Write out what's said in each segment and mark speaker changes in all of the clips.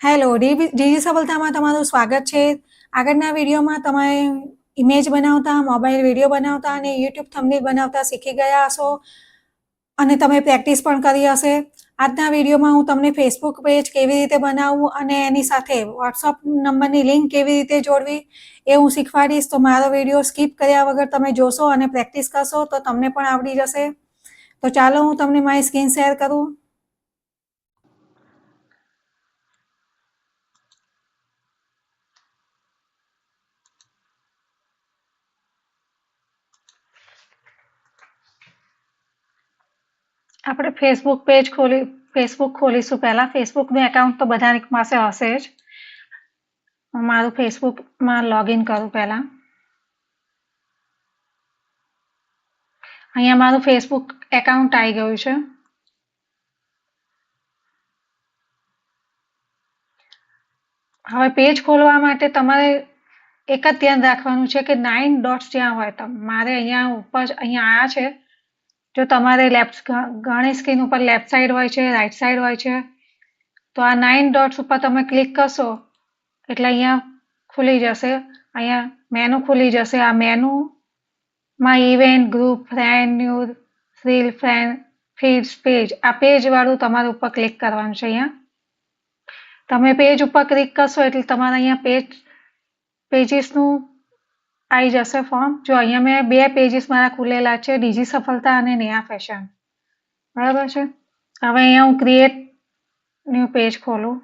Speaker 1: Hello DG સફળતામાં તમારું સ્વાગત છે. આગળના વિડીયોમાં તમે ઇમેજ બનાવતા, મોબાઈલ વીડિયો બનાવતા અને યુટ્યુબ થંબનેલ બનાવતા શીખી ગયા હશો અને તમે પ્રેક્ટિસ પણ કરી હશે. આજના વિડીયોમાં હું તમને ફેસબુક પેજ કેવી રીતે બનાવવું અને એની સાથે વોટ્સઅપ નંબરની લિંક કેવી રીતે જોડવી એ હું શીખવાડીશ. તો મારો વીડિયો સ્કીપ કર્યા વગર તમે જોશો અને પ્રેક્ટિસ કરશો તો તમને પણ આવડી જશે. તો ચાલો હું તમને મારી સ્ક્રીન શેર કરું. આપણે ફેસબુક પેજ ખોલી ફેસબુક ખોલીશું પહેલા. ફેસબુકનું એકાઉન્ટ તો બધાની પાસે હશે જ. હું મારું ફેસબુકમાં લોગિન કરું પહેલા. અહીંયા મારું ફેસબુક એકાઉન્ટ આવી ગયું છે. હવે પેજ ખોલવા માટે તમારે એક જ ધ્યાન રાખવાનું છે કે નાઇન ડોટ્સ જ્યાં હોય તો. મારે અહીંયા ઉપર અહીંયા આ છે. જો તમારે લેફ્ટ ઘણી સ્ક્રીન ઉપર લેફ્ટ સાઈડ હોય છે રાઈટ સાઈડ હોય છે, તો આ નાઇન ડોટ્સ ઉપર તમે ક્લિક કરશો, એટલે અહીંયા ખુલી જશે. અહીંયા મેનુ ખુલી જશે. આ મેનુમાં event group friend news reel friend feeds page આ પેજ વાળું તમારે ઉપર ક્લિક કરવાનું છે અહીંયા. તમે પેજ ઉપર ક્લિક કરશો એટલે તમારે અહીંયા પેજ પેજીસનું આવી જશે ફોર્મ જો અહીંયા મેં બે પેજીસ મારા ખુલેલા છે ડીજી સફળતા અને નેહા ફેશન બરાબર છે? હવે અહીંયા હું ક્રિએટ ન્યૂ પેજ ખોલું.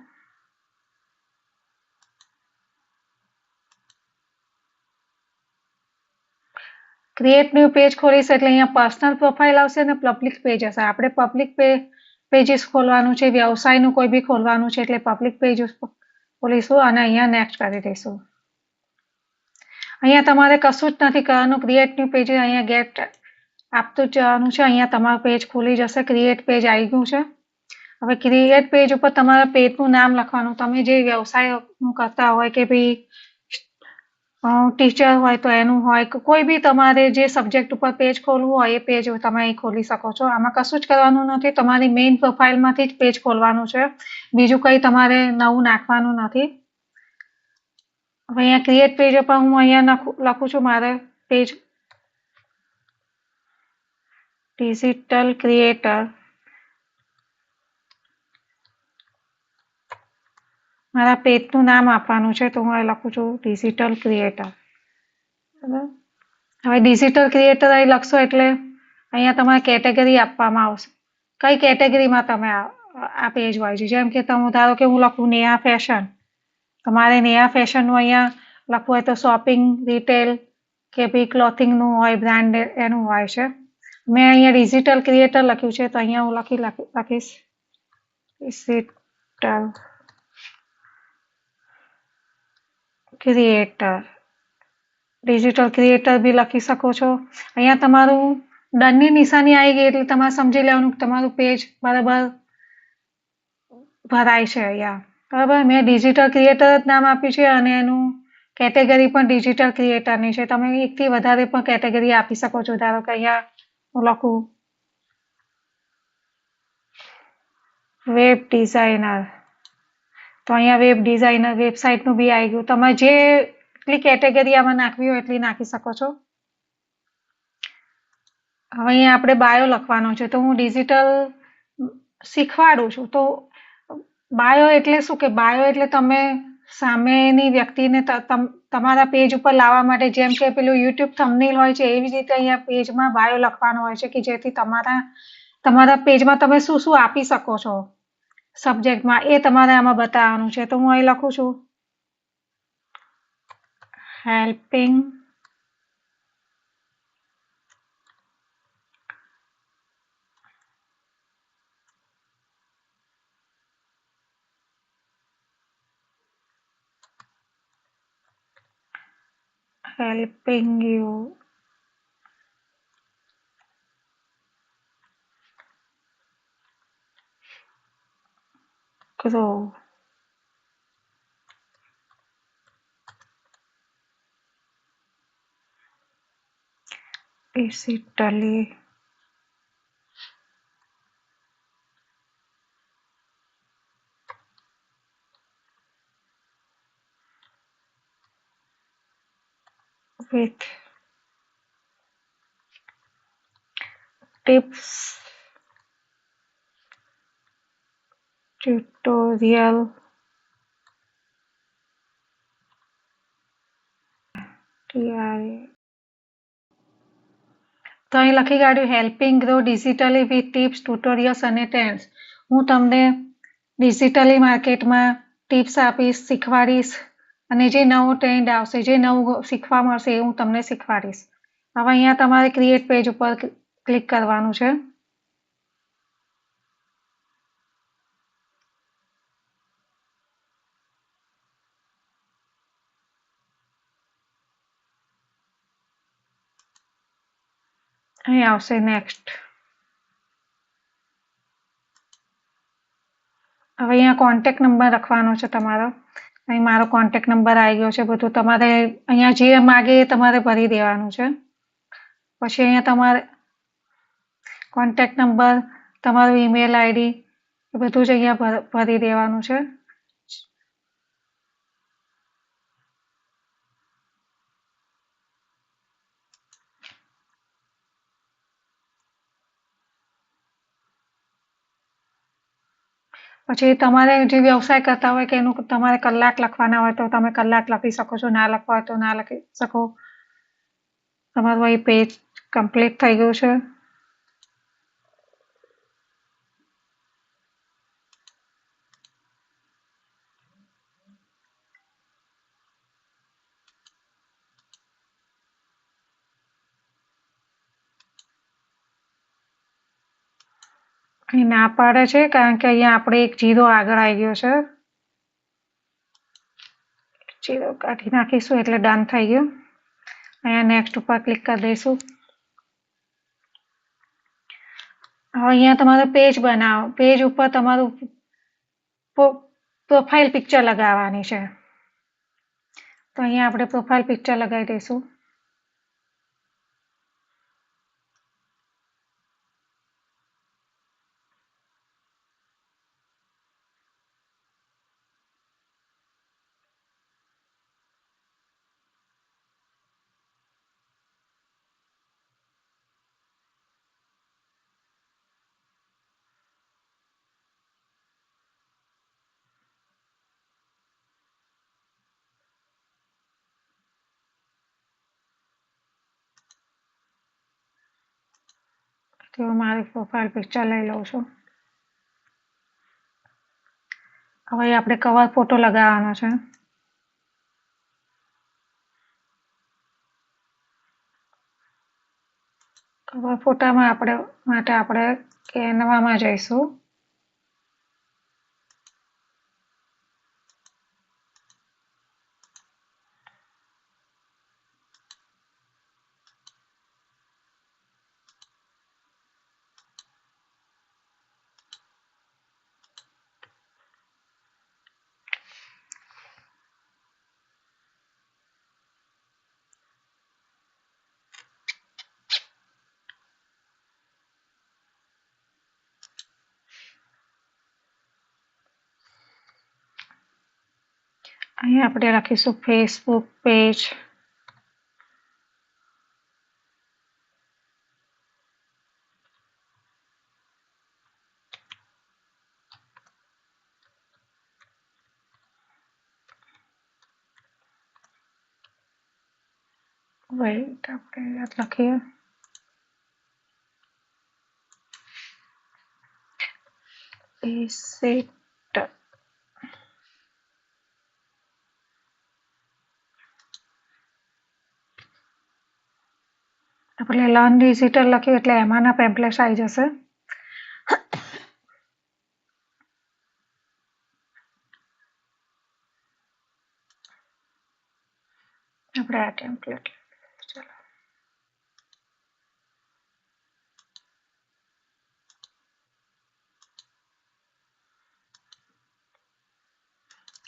Speaker 1: ક્રિએટ ન્યૂ પેજ ખોલીશ એટલે અહીંયા પર્સનલ પ્રોફાઇલ આવશે અને પબ્લિક પેજ હશે. આપણે પબ્લિક પેજીસ ખોલવાનું છે, વ્યવસાયનું કોઈ બી ખોલવાનું છે એટલે પબ્લિક પેજ ખોલીશું અને અહીંયા નેક્સ્ટ કરી દઈશું. અહીંયા તમારે કશું જ નથી કરવાનું. ક્રિએટ પેજ અહીંયા ગેટ આપતું જવાનું છે. અહીંયા તમારું પેજ ખુલી જશે. ક્રિએટ પેજ આવી ગયું છે. હવે ક્રિએટ પેજ ઉપર તમારા પેજનું નામ લખવાનું. તમે જે વ્યવસાયનું કરતા હોય કે ભાઈ ટીચર હોય તો એનું હોય કોઈ બી તમારે જે સબ્જેક્ટ ઉપર પેજ ખોલવું હોય એ પેજ તમે અહીં ખોલી શકો છો. આમાં કશું જ કરવાનું નથી. તમારી મેઇન પ્રોફાઇલમાંથી જ પેજ ખોલવાનું છે. બીજું કંઈ તમારે નવું નાખવાનું નથી. હવે અહીંયા ક્રિએટ પેજ પર હું અહીંયા લખું છું મારે પેજ ડિજિટલ ક્રિએટર મારા પેજનું નામ આપવાનું છે તો હું લખું છું ડિજિટલ ક્રિએટર બરાબર? હવે ડિજિટલ ક્રિએટર અહીં લખશો એટલે અહીંયા તમારે કેટેગરી આપવામાં આવશે. કઈ કેટેગરીમાં તમે આ પેજ હોય છે જેમ કે તમે ધારો કે હું લખું નેહા ફેશન તમારે નેહા ફેશનનું અહીંયા લખવું હોય તો શોપિંગ રિટેલ કે ભાઈ ક્લોથિંગનું હોય બ્રાન્ડ એનું હોય છે. મેં અહીંયા ડિજિટલ ક્રિએટર લખ્યું છે, તો અહીંયા હું લખી લખીશ. ડિજિટલ ક્રિએટર ડિજિટલ ક્રિએટર બી લખી શકો છો. અહીંયા તમારું ડનની નિશાની આવી ગઈ એટલે તમારે સમજી લેવાનું તમારું પેજ બરાબર ભરાય છે અહીંયા. બરાબર મેં ડિજિટલ ક્રિએટર જ નામ આપ્યું છે અને એનું કેટેગરી પણ ડિજિટલ ક્રિએટરની છે. તમે એકથી વધારે પણ કેટેગરી આપી શકો છો. ધારો કે અહીંયા હું લખું. વેબ ડિઝાઇનર તો અહીંયા વેબ ડિઝાઇનર વેબસાઇટનું બી આવી ગયું. તમે જે એટલી કેટેગરી આમાં નાખવી હોય એટલી નાખી શકો છો. હવે અહીંયા આપણે બાયો લખવાનો છે. તો હું ડિજિટલ શીખવાડું છું. તો બાયો એટલે શું કે બાયો એટલે તમે સામેની વ્યક્તિને તમારા પેજ ઉપર લાવવા માટે જેમ કે પેલું યુટ્યુબ થંબનેલ હોય છે, એવી રીતે અહીંયા પેજમાં બાયો લખવાનો હોય છે કે જેથી તમારા તમારા પેજમાં તમે શું શું આપી શકો છો સબ્જેક્ટમાં એ તમારે આમાં બતાવવાનું છે. તો હું અહીં લખું છું. Helping helping you. Grow digitally with tips. Tutorial. તો અહીં લખી કાઢ્યું helping grow digitally with tips tutorials અને ટ્રેન્ડ્સ હું તમને ડિજિટલી માર્કેટમાં ટિપ્સ આપીશ, શીખવાડીશ. અને જે નવો ટ્રેન્ડ આવશે, જે નવું શીખવા મળશે, એ હું તમને શીખવાડીશ. હવે અહીંયા તમારે ક્રિએટ પેજ ઉપર ક્લિક કરવાનું છે. અહીં આવશે નેક્સ્ટ હવે અહીંયા કોન્ટેક્ટ નંબર લખવાનો છે તમારો. અહીં મારો કોન્ટેક્ટ નંબર આવી ગયો છે, બધું તમારે અહીંયા જે માગે એ તમારે ભરી દેવાનું છે. પછી અહીંયા તમારે કોન્ટેક્ટ નંબર તમારું ઈમેલ આઈડી એ બધું જ અહીંયા ભરી દેવાનું છે. પછી તમારે જે વ્યવસાય કરતા હોય કે એનું તમારે કલાક લખવાના હોય તો તમે કલાક લખી શકો છો, ના લખવા હોય તો ના લખી શકો. તમારું અહીં પેજ કમ્પ્લીટ થઈ ગયું છે અહીં ના પાડે છે, કારણ કે અહીંયા આપણે એક જીરો આગળ આવી ગયો છે. જીરો કાઢી નાખીશું એટલે ડન થઈ ગયું. અહીંયા નેક્સ્ટ ઉપર ક્લિક કરી દઈશું. હવે અહીંયા તમારો પેજ બનાવો પેજ ઉપર તમારું પ્રોફાઇલ પિક્ચર લગાવવાની છે. તો અહીંયા આપણે પ્રોફાઇલ પિક્ચર લગાવી દઈશું. તો મારી પ્રોફાઇલ પિક્ચર લઈ લઉં છું. હવે આપણે કવર ફોટો લગાવવાનો છે. કવર ફોટામાં આપણે, માટે આપણે કેનવામાં જઈશું. અહીં આપણે રાખીશું ફેસબુક પેજ વેઇટ આપણે લખીએ visit આપણે લર્ન ડિજિટલ લખ્યું એટલે એમાંના પેમ્પલેટ્સ આવી જશે. આપણે આ ટેમ્પલેટ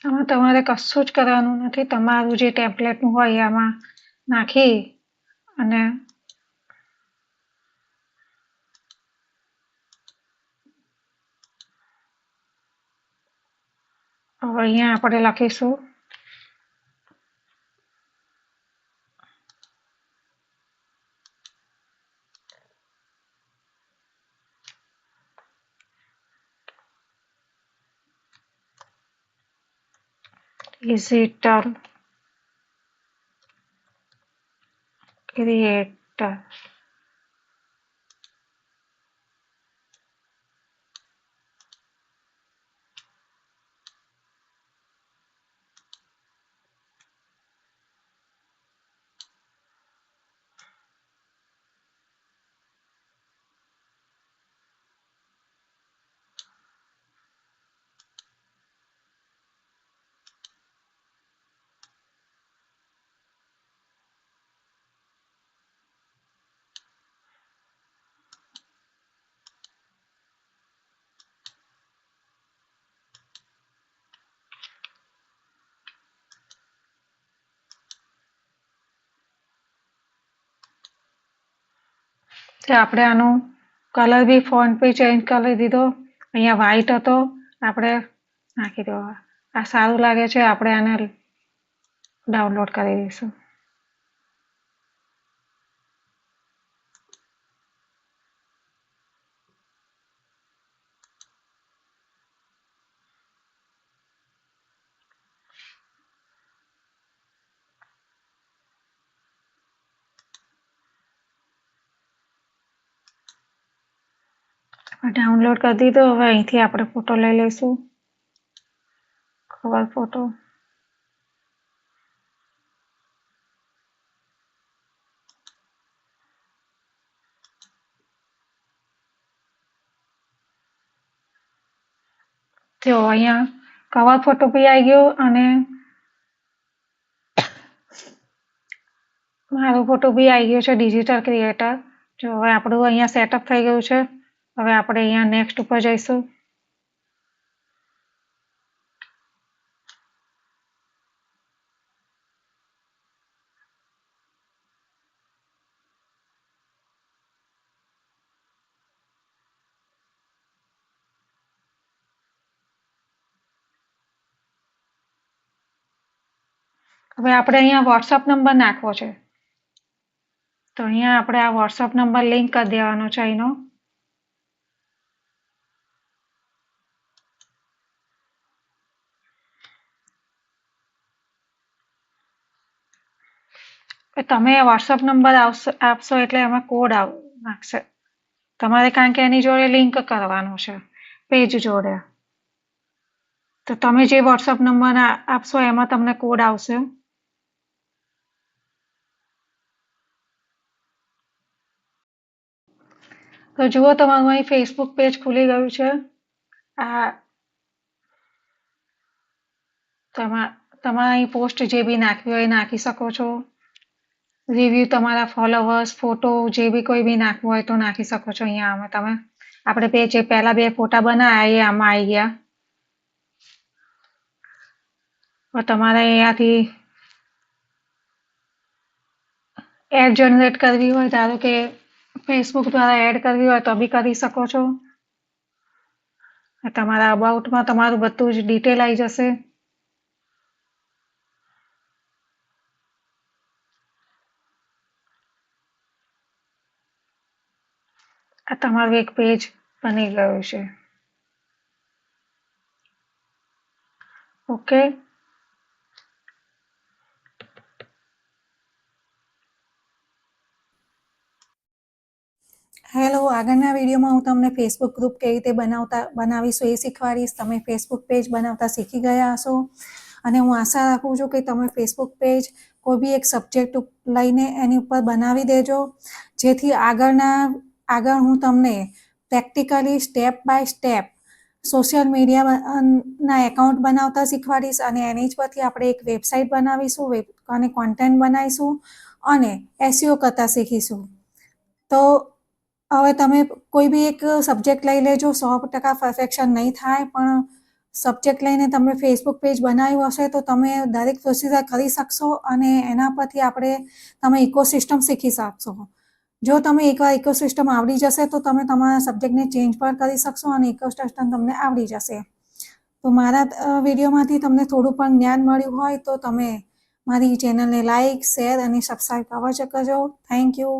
Speaker 1: આમાં તમારે કશું જ કરવાનું નથી. તમારું જે ટેમ્પલેટનું હોય એમાં નાખી અને voy a poner la queso. Visitor creator તે આપણે આનું કલર બી ફોન્ટ બી ચેન્જ કરી દીધો. અહીંયા વ્હાઈટ હતો. આપણે નાખી દો આ સારું લાગે છે. આપણે આને ડાઉનલોડ કરી દઈશું. ડાઉનલોડ કરી દીધો. હવે અહીંથી આપણે ફોટો લઈ લઈશું. કવર ફોટો જો, અહીંયા કવર ફોટો બી આવી ગયો અને મારો ફોટો બી આવી ગયો છે ડિજિટલ ક્રિએટર જો, હવે આપણું અહીંયા સેટઅપ થઈ ગયું છે. હવે આપણે અહીંયા નેક્સ્ટ ઉપર જઈશું. હવે આપણે અહીંયા વોટ્સઅપ નંબર નાખવો છે. તો અહીંયા આપણે આ વોટ્સઅપ નંબર લિંક કરી દેવાનો છે અહીંનો. તમે વોટ્સઅપ નંબર આવશે, આપશો એટલે એમાં કોડ આવ, નાખશે. તમારે કારણ કે એની જોડે લિંક કરવાનું છે પેજ જોડે. તો તમે જે વોટ્સઅપ નંબર આપશો, એમાં તમને કોડ આવશે. તો જુઓ તમારું અહીં ફેસબુક પેજ ખુલી ગયું છે. આ તમારા અહીં પોસ્ટ જે બી નાખવી હોય નાખી શકો છો. રિવ્યુ તમારા ફોલોવર્સ ફોટો જે બી કોઈ બી નાખવું હોય તો નાખી શકો છો અહીંયા આમાં તમે. આપણે બે જે પહેલા બે ફોટા બનાવ્યા એ આમાં આવી ગયા. તમારે અહીંયાથી એડ જનરેટ કરવી હોય, ધારો કે ફેસબુક દ્વારા એડ કરવી હોય તો બી કરી શકો છો. તમારા અબાઉટમાં તમારું બધું જ ડિટેલ આવી જશે. આ તમારું એક પેજ બની ગયું છે. ઓકે હેલો આગળના વિડીયોમાં હું તમને ફેસબુક ગ્રુપ કેવી રીતે બનાવતા બનાવીશું એ શીખવાડીશ. તમે ફેસબુક પેજ બનાવતા શીખી ગયા હશો. અને હું આશા રાખું છું કે તમે ફેસબુક પેજ કોઈ બી એક સબ્જેક્ટ લઈને એની ઉપર બનાવી દેજો. જેથી આગળના આગળ હું તમને practically step by step social મીડિયાના એકાઉન્ટ બનાવતા શીખવાડીશ અને એની જ પરથી આપણે એક વેબસાઇટ બનાવીશું અને કોન્ટેન્ટ બનાવીશું અને એસઈઓ કરતા શીખીશું. તો હવે તમે કોઈ બી એક સબ્જેક્ટ લઈ લેજો, સો ટકા પરફેક્શન નહીં થાય, પણ સબ્જેક્ટ લઈને તમે ફેસબુક પેજ બનાવ્યું હશે તો તમે દરેક પ્રોસીજર કરી શકશો અને એના પરથી આપણે તમે ઇકોસિસ્ટમ શીખી શકશો. જો તમે એકવાર ઇકોસિસ્ટમ આવડી જશે તો તમે તમારા સબ્જેક્ટને ચેન્જ પણ કરી શકશો અને ઇકોસિસ્ટમ તમને આવડી જશે. તો મારા વિડીયોમાંથી તમને થોડું પણ જ્ઞાન મળ્યું હોય તો તમે મારી ચેનલને લાઇક શેર અને સબસ્ક્રાઈબ અવશ્ય કરજો. Thank you